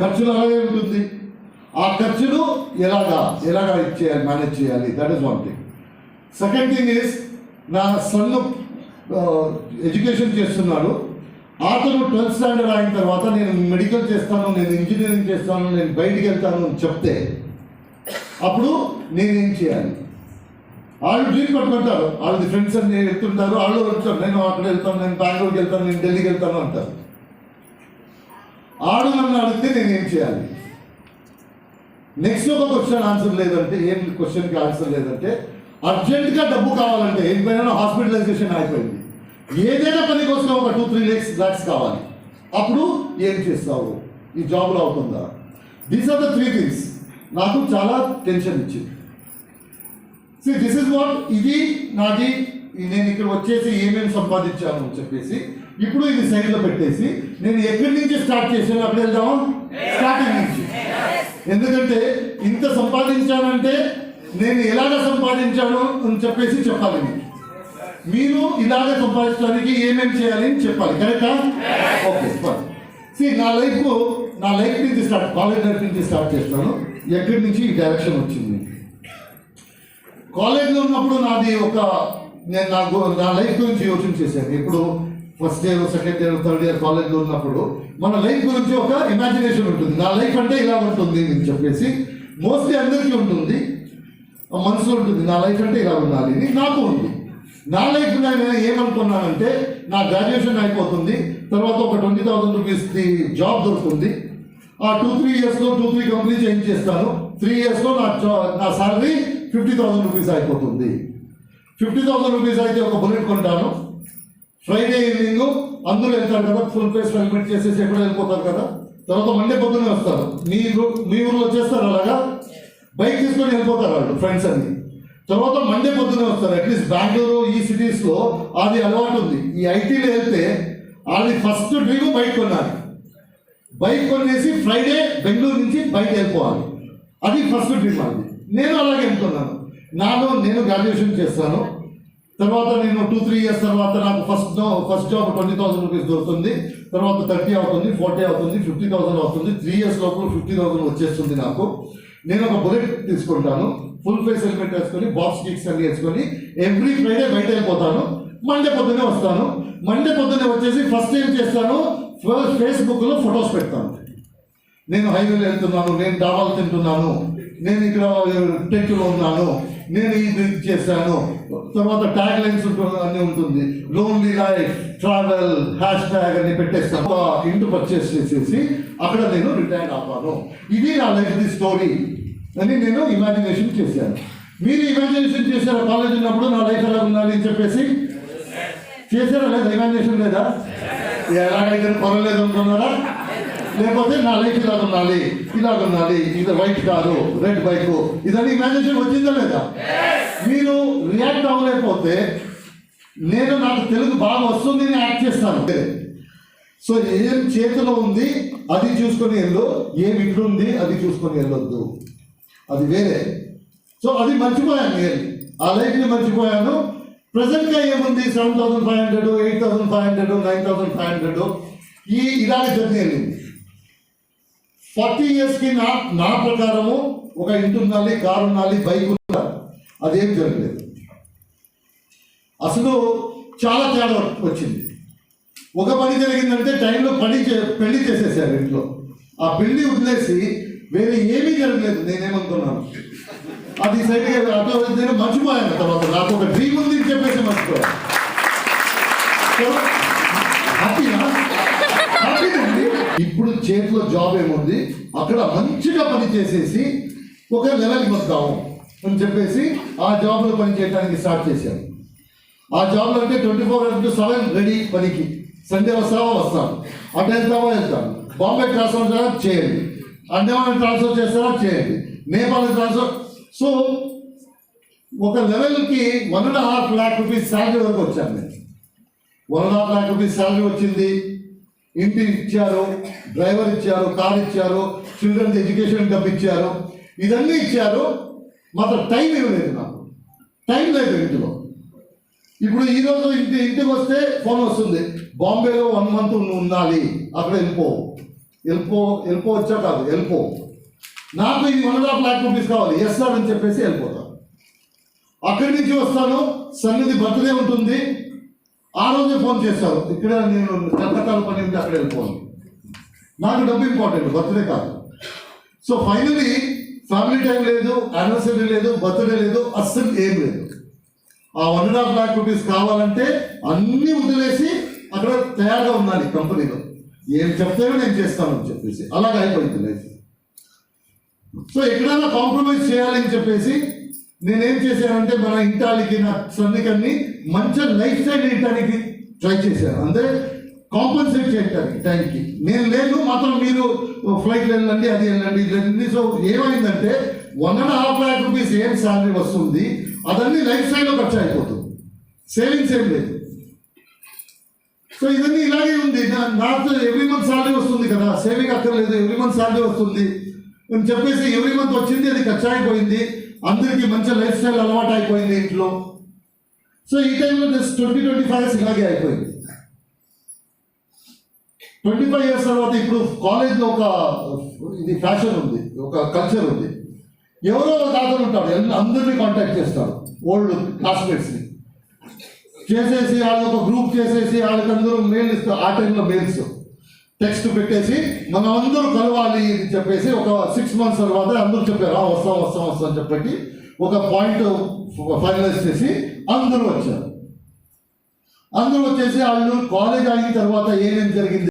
ఖర్చులు అలాగే ఉంటుంది. ఆ ఖర్చులు ఎలాగా ఎలాగా ఇచ్చేయాలి మేనేజ్ చేయాలి? That is one thing second thing is నా సన్ను ఎడ్యుకేషన్ చేస్తున్నాడు. అతను ట్వెల్త్ స్టాండర్డ్ అయిన తర్వాత నేను మెడికల్ చేస్తాను నేను ఇంజనీరింగ్ చేస్తాను నేను బయటికి వెళ్తాను అని చెప్తే అప్పుడు నేనేం చేయాలి? వాళ్ళు డ్రీమ్ పట్టుకుంటారు వాళ్ళది ఫ్రెండ్స్ అని వెళ్తుంటారు. వాళ్ళు వెళ్తారు నేను అక్కడ వెళ్తాను నేను బెంగళూరుకి వెళ్తాను నేను ఢిల్లీకి వెళ్తాను అంటారు. ఆడు నన్ను అడిగితే నేనేం చేయాలి? నెక్స్ట్ ఒక క్వశ్చన్ ఆన్సర్ లేదంటే ఏం క్వశ్చన్కి ఆన్సర్ లేదంటే అర్జెంటుగా డబ్బు కావాలంటే ఏం పైన హాస్పిటలైజేషన్ అయిపోయింది. ఏదైనా పని కోసం ఒక టూ త్రీ లేక్స్ ల్యాక్స్ కావాలి. అప్పుడు ఏం చేస్తావు? ఈ జాబ్లో అవుతుందా? These are the three things నాకు చాలా టెన్షన్ ఇచ్చింది. సి దిస్ ఇస్ వాట్ ఇది నాది నేను ఇక్కడ వచ్చేసి ఏమేమి సంపాదించాను అని చెప్పేసి ఇప్పుడు ఇది సైడ్లో పెట్టేసి నేను ఎక్కడి నుంచి స్టార్ట్ చేశాను అక్కడ వెళ్దామా? స్టార్టింగ్ నుంచి. ఎందుకంటే ఇంత సంపాదించానంటే నేను ఎలాగ సంపాదించాను అని చెప్పేసి చెప్పాలి మీరు ఇలాగ సంపాదించడానికి ఏమేమి చేయాలి అని చెప్పాలి. కరెక్టా ఓకే సి నా లైఫ్ నా లైఫ్ నుంచి స్టార్ట్ కాలేజ్ లైఫ్ నుంచి స్టార్ట్ చేస్తాను. ఎక్కడి నుంచి ఈ డైరెక్షన్ వచ్చింది? కాలేజ్లో ఉన్నప్పుడు నాది ఒక నేను నా నా లైఫ్ గురించి యోచన చేశాను. ఇప్పుడు first year second year third year కాలేజ్లో ఉన్నప్పుడు మన లైఫ్ గురించి ఒక ఇమాజినేషన్ ఉంటుంది. నా లైఫ్ అంటే ఇలా ఉంటుంది అని చెప్పేసి మోస్ట్లీ అందరికీ ఉంటుంది. మనసులో ఉంటుంది నా లైఫ్ అంటే ఇలా ఉండాలి అని నాకు ఉంది. నా లైఫ్ నేను ఏమనుకున్నానంటే నా గ్రాడ్యుయేషన్ అయిపోతుంది తర్వాత ఒక ట్వంటీ థౌసండ్ రూపీస్ది జాబ్ దొరుకుతుంది. ఆ టూ త్రీ ఇయర్స్లో టూ త్రీ కంపెనీ చేంజ్ చేస్తాను. త్రీ ఇయర్స్లో నా నా సాలరీ ఫిఫ్టీ థౌసండ్ రూపీస్ అయిపోతుంది. ఫిఫ్టీ థౌసండ్ రూపీస్ అయితే ఒక బుల్లెట్ కొంటాను. ఫ్రైడే ఈవినింగ్ అందరూ వెళ్తారు కదా ఫుల్ ఫేస్ హెల్మెట్ చేసేసి ఎక్కడ వెళ్ళిపోతారు కదా? తర్వాత మండే పొద్దున్నే వస్తారు. మీ మీ ఊర్లో చేస్తారు అలాగా? బైక్ తీసుకొని వెళ్ళిపోతారు వాళ్ళు ఫ్రెండ్స్ అన్ని. తర్వాత మండే పొద్దునే వస్తారు. అట్లీస్ట్ బెంగళూరు ఈ సిటీస్లో అది అలవాటు ఉంది. ఈ ఐటీలో వెళ్తే అది ఫస్ట్ డ్రీమ్ బైక్ కొన్నారు బైక్ కొనేసి ఫ్రైడే బెంగళూరు నుంచి బయట వెళ్ళిపోవాలి. అది ఫస్ట్ డ్రీమ్ అది నేను అలాగే వెళ్తున్నాను నాలో నేను గ్రాడ్యుయేషన్ చేస్తాను. తర్వాత నేను టూ త్రీ ఇయర్స్ తర్వాత నాకు first first job twenty thousand rupees దొరుకుతుంది. తర్వాత థర్టీ అవుతుంది ఫార్టీ అవుతుంది ఫిఫ్టీ థౌసండ్ అవుతుంది. త్రీ ఇయర్స్ లోపల ఫిఫ్టీ థౌసండ్ వచ్చేస్తుంది నాకు. నేను ఒక బుల్లెట్ తీసుకుంటాను. ఫుల్ ఫేస్ హెల్మెట్ వేసుకొని బాక్స్ కిక్స్ అన్ని వేసుకొని ఎవ్రీ ఫ్రైడే బయట వెళ్ళిపోతాను. మండే పొద్దునే వస్తాను. మండే పొద్దునే వచ్చేసి ఫస్ట్ ఏం చేస్తాను? ఫేస్బుక్లో ఫొటోస్ పెడతాను. నేను హైవేలో వెళ్తున్నాను నేను డాబాలు తింటున్నాను. నేను ఇక్కడ టెంట్లో ఉన్నాను. నేను ఇది చేశాను. తర్వాత ట్యాగ్ లైన్స్ అన్ని ఉంటుంది. Lonely life travel hash tag అని పెట్టేస్తాను ఇంటి పర్చేస్ చేసేసి అక్కడ నేను రిటైర్ అవ్వాను. ఇది నా లైఫ్ ది స్టోరీ అని నేను ఇమాజినేషన్ చేశాను. మీరు ఇమాజినేషన్ చేశారా? కాలేజ్ ఉన్నప్పుడు నా లైఫ్ ఎలా ఉండాలి అని చెప్పేసి? చేశారా లేదా? ఇమాజినేషన్ లేదా? ఎలాగైతే పర్వాలేదు అనుకున్నారా? లేకపోతే నా లైఫ్ ఇలా ఉండాలి ఇలా ఉండాలి ఇది వైట్ కారు రెడ్ బైక్ ఇదని ఇమాజినేషన్ వచ్చిందా లేదా? మీరు రియాక్ట్ అవ్వలేకపోతే నేను నాకు తెలుగు బాగా వస్తుంది అని యాక్ట్ చేస్తాను. సో ఏం చేతిలో ఉంది అది చూసుకొని వెళ్ళు ఏం ఇట్లుంది అది చూసుకొని వెళ్ళొద్దు. అది వేరే. సో అది మర్చిపోయాను నేను. ఆ లైఫ్ని మర్చిపోయాను. ప్రజెంట్గా ఏముంది? Seven thousand five hundred eight thousand five hundred nine thousand five hundred. ఈ ఇలాంటి జర్నీ వెళ్ళింది. ఫార్టీ ఇయర్స్కి నా నా ప్రకారము ఒక ఇంటి ఉండాలి కారు ఉండాలి బైక్ ఉండాలి. అదేం జరగలేదు. అసలు చాలా తేడా వచ్చింది. ఒక పని జరిగిందంటే టైంలో పని చే- పెళ్ళి చేసేసారు ఇంట్లో. ఆ పెళ్ళి వదిలేసి వేరే ఏమీ జరగలేదు నేనేమనుకున్నాను. అది సైడ్గా అటు నేను మర్చిపోయాను తర్వాత. నాకు ఒక డ్రీమ్ ఉంది చెప్పేసి మర్చిపోయాను. ఇప్పుడు చేతిలో జాబ్ ఏముంది? అక్కడ మంచిగా పని చేసేసి ఒక లెవెల్కి వద్దాము అని చెప్పేసి ఆ జాబ్లో పని చేయడానికి స్టార్ట్ చేశాను ఆ జాబ్లో అంటే twenty four into seven ready పనికి. సండే వస్తావా? వస్తాను. అటు వెళ్తావా వెళ్తాను బాంబే ట్రాన్స్ఫర్ చేస్తారా? చేయండి. అండమాన్ ట్రాన్స్ఫర్ చేస్తారా? చేయండి. నేపాల్ ట్రాన్స్ఫర్ సో ఒక లెవెల్కి one and half lakh rupees salary వరకు వచ్చాను నేను. One and half lakh rupees salary వచ్చింది. ఇంటి ఇచ్చారు డ్రైవర్ ఇచ్చారు కార్ ఇచ్చారు చిల్డ్రన్స్ ఎడ్యుకేషన్ డబ్బు ఇచ్చారు ఇదన్నీ ఇచ్చారు. మాత్రం టైం ఇవ్వలేదు నాకు టైం లేదు ఇంటిలో. ఇప్పుడు ఈ ఇంటి ఇంటికి వస్తే ఫోన్ వస్తుంది. బాంబేలో వన్ మంత్ ఉండాలి. అక్కడ వెళ్ళిపో. వెళ్ళిపో వెళ్ళిపోవచ్చా కాదు వెళ్ళిపో. నాకు ఇది one and half lakh rupees కావాలి. ఎస్ సార్ అని చెప్పేసి వెళ్ళిపోతాను అక్కడి నుంచి వస్తాను. సన్నిధి బర్త్డే ఉంటుంది. ఆ రోజే ఫోన్ చేస్తారు ఇక్కడ నేను కలకత్తాలో పని ఉంటే అక్కడ వెళ్ళిపోను నాకు డబ్బు ఇంపార్టెంట్ బర్త్డే కాదు. సో ఫైనలీ ఫ్యామిలీ టైం లేదు యానివర్సరీ లేదు బర్త్డే లేదు అస్సలు ఏం లేదు. ఆ one and half lakh rupees కావాలంటే అన్నీ వదిలేసి అక్కడ తయారుగా ఉండాలి కంపెనీలో. ఏం చెప్తేనే నేను చేస్తాను అని చెప్పేసి. అలాగ అయిపోయింది లైఫ్. సో ఎక్కడైనా కాంప్రమైజ్ చేయాలని చెప్పేసి నేనేం చేశానంటే మన ఇంటాలికి నా సన్నికల్ని మంచి లైఫ్ స్టైల్ ఇవ్వడానికి ట్రై చేశాను. అంటే కాంపన్సేట్ చేయడానికి టైంకి నేను లేదు మాత్రం మీరు ఫ్లైట్ వెళ్ళండి అది వెళ్ళండి ఇది సో ఏమైందంటే one and half lakh rupees ఏం శాలరీ వస్తుంది అదన్నీ లైఫ్ స్టైల్లో ఖర్చు అయిపోతుంది. సేవింగ్స్ ఏం లేదు. సో ఇదన్నీ ఇలాగే ఉంది. నా- నాకు ఎవ్రీ మంత్ శాలరీ వస్తుంది కదా సేవింగ్ అక్కర్లేదు ఎవ్రీ మంత్ శాలరీ వస్తుంది. అని చెప్పేసి ఎవ్రీ మంత్ వచ్చింది అది ఖర్చు అయిపోయింది. అందరికీ మంచి లైఫ్ స్టైల్ అలవాటు అయిపోయింది ఇంట్లో. సో ఈ టైంలో just twenty twenty five years ఇలాగే అయిపోయింది. ట్వంటీ ఫైవ్ ఇయర్స్ తర్వాత ఇప్పుడు కాలేజ్లో ఒక ఇది ఫ్యాషన్ ఉంది ఒక కల్చర్ ఉంది. ఎవరో ఒక తాతలు ఉంటాడు అందరినీ కాంటాక్ట్ చేస్తాడు ఓల్డ్ క్లాస్మేట్స్ని చేసేసి వాళ్ళు ఒక గ్రూప్ చేసేసి వాళ్ళకి అందరూ మెయిల్ ఇస్తారు ఆ టైంలో మెయిల్స్ టెక్స్ట్ పెట్టేసి మనం అందరూ కలవాలి అని చెప్పేసి ఒక సిక్స్ మంత్స్ తర్వాత అందరూ చెప్పారు "ఆ, వస్తాం వస్తాం వస్తాం అని చెప్పి ఒక పాయింట్ ఫైనలైజ్ చేసి అందరూ వచ్చారు. అందరూ వచ్చేసి వాళ్ళు కాలేజ్ అయిన తర్వాత ఏమేమి జరిగింది?